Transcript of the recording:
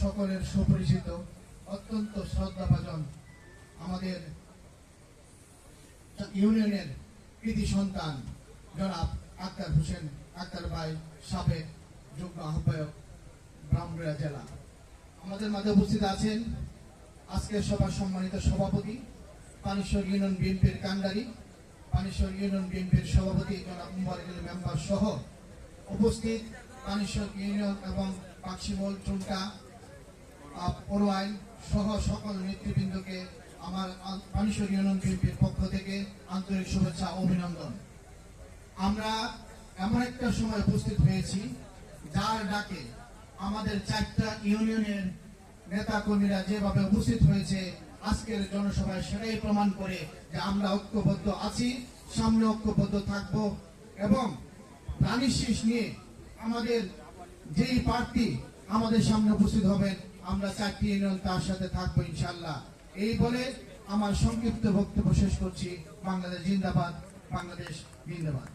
সকলের সুপরিচিত, অত্যন্ত শ্রদ্ধাভাজন আমাদের ইউনিয়নের কৃতি সন্তান, জনাব আক্তার হোসেন আক্তার ভাই সাবেক যুগ্ম আহ্বায়ক ব্রাহ্মণবাড়িয়া জেলা। আমাদের মাঝে উপস্থিত আছেন আজকের সভার সম্মানিত সভাপতি, পানিশ্বর ইউনিয়ন বিএনপির কান্ডারি পানিশ্বর ইউনিয়ন বিএনপির সভাপতি জনাব ইল মেম্বার সহ উপস্থিত পানিশ্বর ইউনিয়ন এবং পাকশিমল চুনকা পড়ুয়াই সহ সকল নেতৃবৃন্দকে আমার পানিশ্বর ইউনিয়ন বিএনপির পক্ষ থেকে আন্তরিক শুভেচ্ছা অভিনন্দন। আমরা এমন একটা সময় উপস্থিত হয়েছি যার ডাকে আমাদের চারটা ইউনিয়নের নেতা কর্মীরা যেভাবে উপস্থিত হয়েছে, আজকের জনসভায় সেটাই প্রমাণ করে যে আমরা ঐক্যবদ্ধ আছি, সামনে ঐক্যবদ্ধ থাকব এবং রানী শীষ নিয়ে আমাদের যেই প্রার্থী আমাদের সামনে উপস্থিত হবেন আমরা চারটি ইউনিয়ন তার সাথে থাকব ইনশাল্লাহ এই বলে আমার সংক্ষিপ্ত বক্তব্য শেষ করছি। বাংলাদেশ জিন্দাবাদ বাংলাদেশ জিন্দাবাদ।